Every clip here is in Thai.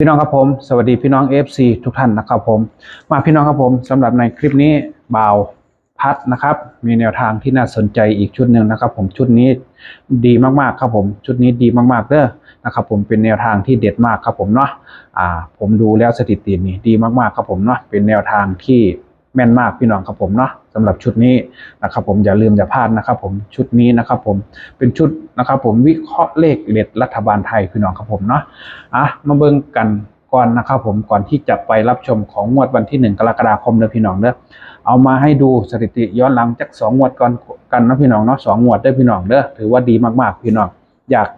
พี่น้องครับผม สวัสดีพี่น้อง FC ทุกท่านนะครับผม มาพี่น้องครับผมสำหรับในคลิปนี้บ่าวพัดนะครับ มีแนวทางที่น่าสนใจอีกชุดหนึ่งนะครับ ผมชุดนี้ดีมากๆครับผมชุดนี้ดีมากๆเด้อนะครับ ผมเป็นแนวทางที่เด็ดมากครับผมเนาะอ่า ผมดูแล้วสถิตินี้ดีมากๆครับผมเนาะเป็นแนวทางที่ แม่นมากพี่น้องครับผมเนาะสำหรับชุดนี้นะครับผมอย่าลืมอย่าพลาดนะครับผมชุดนี้นะครับผมเป็นชุดนะครับผมวิเคราะห์เลขเด็ดรัฐบาลไทยพี่น้องครับผมเนาะอะมาเบิ่งกันก่อนนะครับผมก่อนที่จะไปรับชมของงวดวันที่ 1 กรกฎาคมเด้อพี่น้องเด้อเอามาให้ดูสถิติย้อนหลังจากสองงวดก่อนกันนะพี่น้องเนาะสองงวดเด้พี่น้องเด้อถือว่าดีมากๆพี่น้องอยาก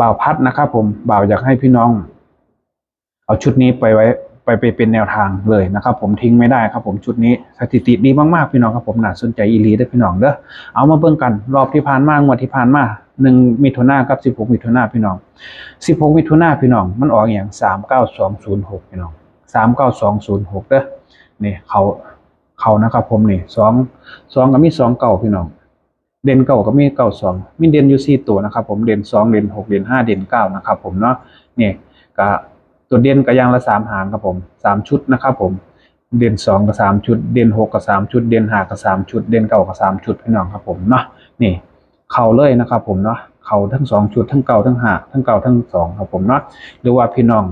บ่าวพัดนะครับผมบ่าวอยากให้พี่น้อง เอาชุดนี้ไปไว้ ไปไปเป็นแนวทางเลยนะครับ ผมทิ้งไม่ได้ครับ ผมชุดนี้สถิติดีมากๆพี่น้องครับผมน่าสนใจอีลีเด้อพี่น้องเด้อเอามาเบิ่งกันรอบที่ผ่านมางวดที่ผ่านมาหนึ่งมิถุนากับสิบหกมิถุนาพี่น้องสิบหกมิถุนาพี่น้อง มันออกอย่างสามเก้าสองศูนย์หกพี่น้องสามเก้าสองศูนย์หกเด้อนี่เขาเขานะครับผมนี่สองสองก็มีสองเก้าพี่น้องเด่นเก้าก็มีเก้าสองมีเด่นอยู่สี่ตัวนะครับผมเด่นสองเด่นหกเด่นห้าเด่นเก้านะครับผมเนาะนี่ก็ ตัวเด่นก็อยางละสามหางครับผมสามชุดนะครับผมเด่นสองกับสามชุด เด่นหกกับสามชุด เด่นหากับสามชุด เด่นเก้ากับสามชุดพี่น้องครับผมเนาะนี่เข่าเลยนะครับผมเนาะเข่าทั้งสองชุดทั้งเก่าทั้งหาทั้งเก่าทั้งสองครับผมเนาะหรือว่าพี่น้อง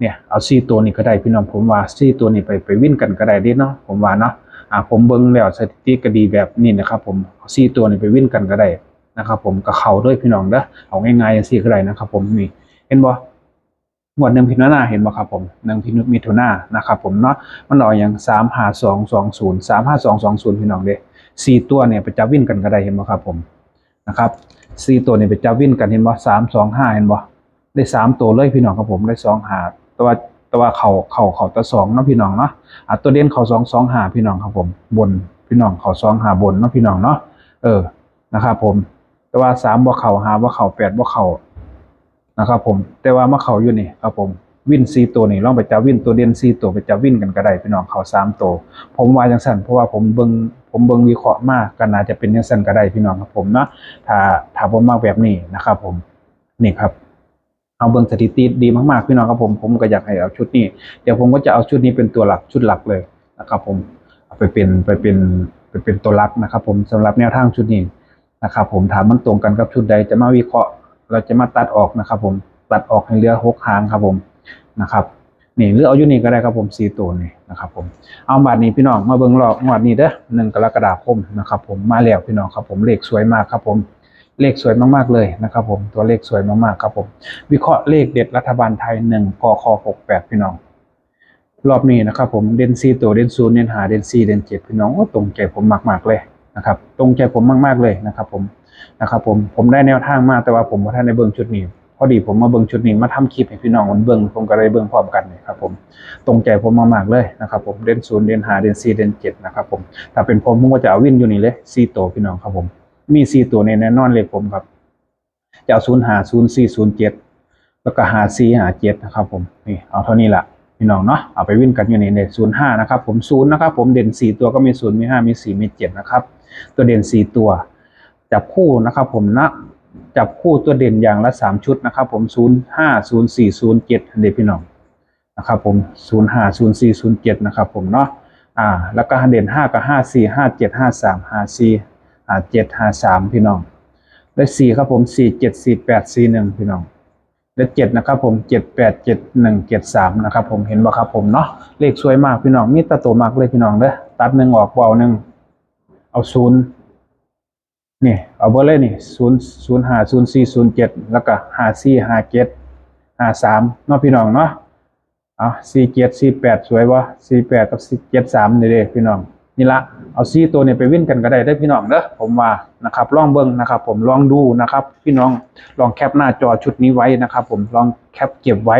เนี่ยเอาซี่ตัวนี้ก็ได้พี่น้องผมว่าซี่ตัวนี้ไปไปวิ่นกันก็ได้ดิเนาะผมว่าเนาะอ่าผมเบิ่งแล้วสถิติก็ดีแบบนี้นะครับผมเอาซี่ตัวนี้ไปวิ่นกันก็ได้นะครับผมก็เข่าด้วยพี่น้องเด้อเอาง่ายๆอย่างซี่ก็ได้นะครับผมนี่เห็นบ่ หมวดหนึ่งพิจารณาเห็นบ่ครับผมหนึ่งพินุมิถุนานะครับผมเนาะมันออกอย่างสามห้าสองสองศูนย์สามห้าสองสองศูนย์พี่น้องเด้สี่ตัวเนี่ยไปจับวิ่นกันก็ได้เห็นบ่ครับผมนะครับสี่ตัวเนี้ไปจับวิ่นกันเห็นบ่สามสองห้าเห็นบ่ได้สามตัวเลยพี่น้องครับผมได้สองหาแต่ว่าแต่ว่าเข่าเข่าเข่าแตะสองเนาะพี่น้องเนาะอะตัวเด่นเข่าสองสองหาพี่น้องครับผมบนพี่น้องเข่าสองหาบนเนาะพี่น้องเนาะเออนะครับผมแต่ว่าสามบ่เข่าหาบ่เข่าแปดบ่เข่า นะครับผมแต่ว่ามาเขาอยู่นี่ครับผมวินซีตัวนี่ลองไปจับวินตัวเด่นซีตัวไปจับวินกันก็ได้พี่น้องเขาสามตัวผมว่าจังสันเพราะว่าผมเบิงผมเบิงวิเคราะห์มากก็น่าจะเป็นจังสันก็ได้พี่น้องครับผมเนาะถ้าถ้าผมมากแบบนี้นะครับผมนี่ครับเอาเบิงสถิติดีมากๆพี่น้องครับผมผมก็อยากให้เอาชุดนี้เดี๋ยวผมก็จะเอาชุดนี้เป็นตัวหลักชุดหลักเลยนะครับผมเอาไปเป็นไปเป็นไปเป็นตัวหลักนะครับ ผมสำหรับแนวทางชุดนี้นะครับผมถามมันตรงกันกับชุดใดจะมาวิเคราะห์ เราจะมาตัดออกนะครับ ผมตัดออกให้เหลือหกหางครับผมนะครับนี่หรือเอาอยู่นี่ก็ได้ครับผมสี่ตัวนี่นะครับ ผมเอาบาทนี้พี่น้องมาเบิ่งรอบงวดนี้เด้อหนึ่งกรกฎาคมนะครับ ผมมาแล้วพี่น้องครับ ผมเลขสวยมากครับ ผมเลขสวยมากๆเลยนะครับ ผมตัวเลขสวยมากๆครับผม วิเคราะห์เลขเด็ดรัฐบาลไทยหนึ่งกคหกแปดพี่น้อง รอบนี้นะครับ ผมเด่นซีตัวเด่นศูนย์เด่นหาเด่นซีเด่นเจ็ดพี่น้องก็ตรงใจผมมากๆเลยนะครับ ตรงใจผมมากๆเลยนะครับ ผม นะครับผมผมได้แนวทางมาแต่ว่าผมว่าท่านในเบิ่งชุดนี้พอดีผมมาเบิ่งชุดนี้มาทำคลิปให้พี่น้องมันเบิ่งผมก็เลยเบิ่งพร้อมกันเลยครับผมตรงใจผมมากๆเลยนะครับผมเด่นศูนย์เด่นหาเด่นซีเด่นเจ็ดนะครับผมถ้าเป็นผมผมก็จะเอาวินอยู่นี่เลยซีตัวพี่น้องครับผม มีซีตัวในแน่นอนเลยผมครับจะเอาศูนย์หาศูนย์สี่ศูนย์เจ็ดแล้วก็หาซีหาเจ็ดนะครับผมนี่เอาเท่านี้ละพี่น้องเนาะเอาไปวิ่นกันอยู่นี่ในศูนย์ห้านะครับผมศูนย์นะครับผมเด่นสี่ตัวก็มีศูนย์มีห้ามีสี่มีเจ็ดนะครับตัวเด่นสี่ตัว จับคู่นะครับผมนะจับคู่ตัวเด่นอย่างละสามชุดนะครับผมศูนย์ห้าศูนย์สี่ศูนย์เจ็ดเด็พี่น้องนะครับผมศูนย์ห้าศูนย์สี่ศูนย์เจ็ดนะครับผมเนาะอ่าแล้วก็เด่นห้ากับห้าสี่ห้าเจ็ดห้าสามห้าสี่ห้าเจ็ดห้าสามพี่น้องและสี่ครับผมสี่เจ็ดสี่แปดสี่หนึ่งพี่น้องและเจ็ดนะครับผมเจ็ดแปดเจ็ดหนึ่งเจ็ดสามนะครับผมเห็นบ่ครับผมเนาะเลขสวยมากพี่น้องมีแตะโตมากเลยพี่น้องเด้อตัดหนึ่งออกเบาหนึ่งเอาศูนย์ นี่เอาเบอร์เลยนี่ศูนย์ศูนย์ห้าศูนย์สี่ศูนย์เจ็ดแล้วก็ห้าสี่ห้าเจ็ดห้าสามเนาะพี่น้องเนาะเอาสี่เจ็ดสี่แปดสวยวะสี่แปดกับสี่เจ็ดสามนี่เด้พี่น้องนี่ละเอาสี่ตัวเนี่ยไปวิ่นกันก็ได้ได้พี่น้องเด้อผมว่านะครับลองเบิ้งนะครับ ผมลองดูนะครับ พี่น้องลองแคปหน้าจอชุดนี้ไว้นะครับ ผมลองแคปเก็บไว้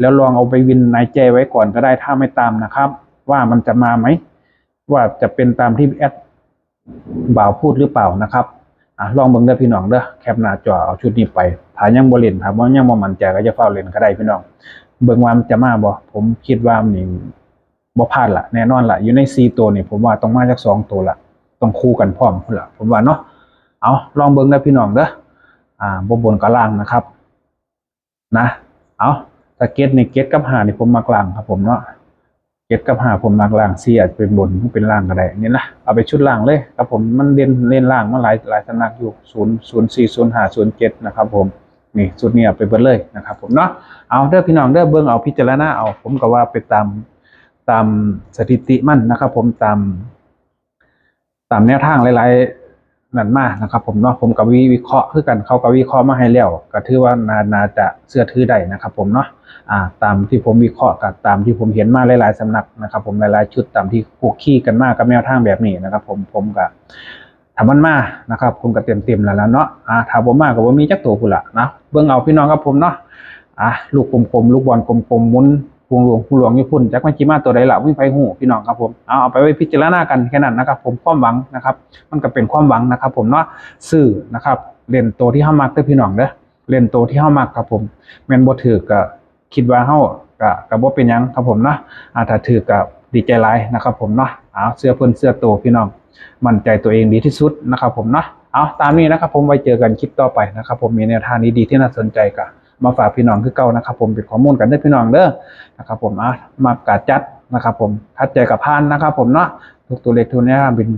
แล้วลองเอาไปวินในใจไว้ก่อนก็ได้ถ้าไม่ตามนะครับ ว่ามันจะมาไหมว่าจะเป็นตามที่แอด บ่าวพูดหรือเปล่านะครับอะลองเบิ่งเด้อพี่น้องเด้อแคปหน้าจอเอาชุดนี้ไปถ้ายังบ่เล่นถ้าบ่ยังบ่มั่นใจก็จะเฝ้าเล่นก็ได้พี่น้อง เบิ่งว่ามันจะมาบ่ผมคิดว่ามันนี่บ่พลาดละแน่นอนละอยู่ใน4ตัวนี่ผมว่าต้องมาจาก2ตัวละต้องคู่กันพร้อมพุ่นละผมว่าเนาะเอาลองเบิ่งเด้อพี่น้องเด้ออ่าบ่บนกับล่างนะครับ นะ เอาต่เกตในเกตกับหานี่ผมมากลางครับผมเนาะ เกตกับหาผมมากลางซีอาจจะเป็นบนเป็นล่างก็ได้นี่นะเอาไปชุดล่างเลยครับผมมันเล่นเล่นล่างมาหลายหลายสำนักอยู่ศูนย์ศูนย์สี่ศูนย์ห้าศูนย์เจ็ดนะครับผมนี่ชุดนี้เอาไปเบิดเลยนะครับผมเนาะเอาเด้อพี่น้องเด้อเบิ้งเอาพิจารณาเอาผมก็ว่าไปตามตามสถิติมั่นนะครับผมตามตามแนวทางหลาย ๆ นั่นมานะครับผมเนาะผมกับวิวิเคราะห์คือกันเขากับวิเคราะห์มาให้แล้วก็ถือว่านานาจะเชื่อถือได้นะครับผมเนาะอ่าตามที่ผมวิเคราะห์กับตามที่ผมเห็นมาหลายๆสำนักนะครับผมหลายๆชุดตามที่คุกคีกันมากกับแนวทางแบบนี้นะครับ ผมผมก็ทำมันมานะครับผมก็เต็มเต็มๆแล้วล่ะเนาะอ่าถ้าผมมาก็บ่มีจักตัวพุ่นละนะเบิ่งเอาพี่น้องครับผมเนาะอะลูกกลมๆลูกบอลกลมๆมุน วงหลวงพวงหลวงญี่ปุ่นจักมันจิมาตัวใดล่ะวิ่งไปหูพี่น้องครับผมเอาเอาไปไว้พิจารณากันแค่นั้นนะครับ ผมความหวังนะครับ มันก็เป็นความหวังนะครับ ผมเนาะซื้อนะครับเล่นโตที่เฮามักเด้อพี่น้องเด้อเล่นโตที่เฮามักครับผมแมนบ่ถือก็คิดว่าเฮาก็ก็บ่เป็นหยังครับผมเนาะอ่าถ้าถือก็ดีใจหลายนะครับ ผมเนาะเอาเสื้อเพิ่นเสื้อโตพี่น้องมั่นใจตัวเองดีที่สุดนะครับ ผมเนาะเอาตามนี้นะครับ ผมไว้เจอกันคลิปต่อไปนะครับ ผมมีแนวทางดีๆที่น่าสนใจก็ มาฝากพี่น้องคือเก่านะครับ ผมเป็นข้อมูลกันได้พี่น้องเด้อนะครับ ผมอะมากาจัดนะครับ ผมคัดใจกับพานนะครับ ผมเนาะทุกตัวเลขตัวเนี้ยเป็น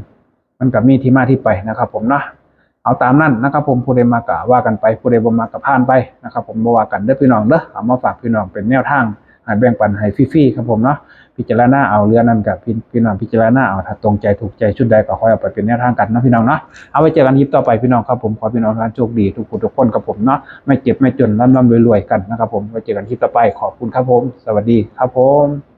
มันกับมีที่มาที่ไปนะครับ ผมเนาะเอาตามนั่นนะครับผมผู้ใดมากะว่ากันไปผู้ใดบ่มากะผ่านไปนะครับ ผมบ่ว่ากันเด้อพี่น้องเด้อเอามาฝากพี่น้องเป็นแนวทาง ให้แบ่งปันให้ฟรีๆครับผมเนาะพิจารณาเอาเรือนั้นกับพี่พี่น้องพิจารณาเอาถ้าตรงใจถูกใจชุดใดก็ค่อยเอาไปเป็นแนวทางกันนะพี่น้องเนาะเอาไว้เจอกันคลิปต่อไปพี่น้องครับผมขอพี่น้องทุกานโชคดีทุกคนทุกคนครับผมเนาะไม่เจ็บไม่จนร่ำร่ำรวยๆกันนะครับผมไว้เจอกันคลิปต่อไปขอบคุณครับผม สวัสดีครับผม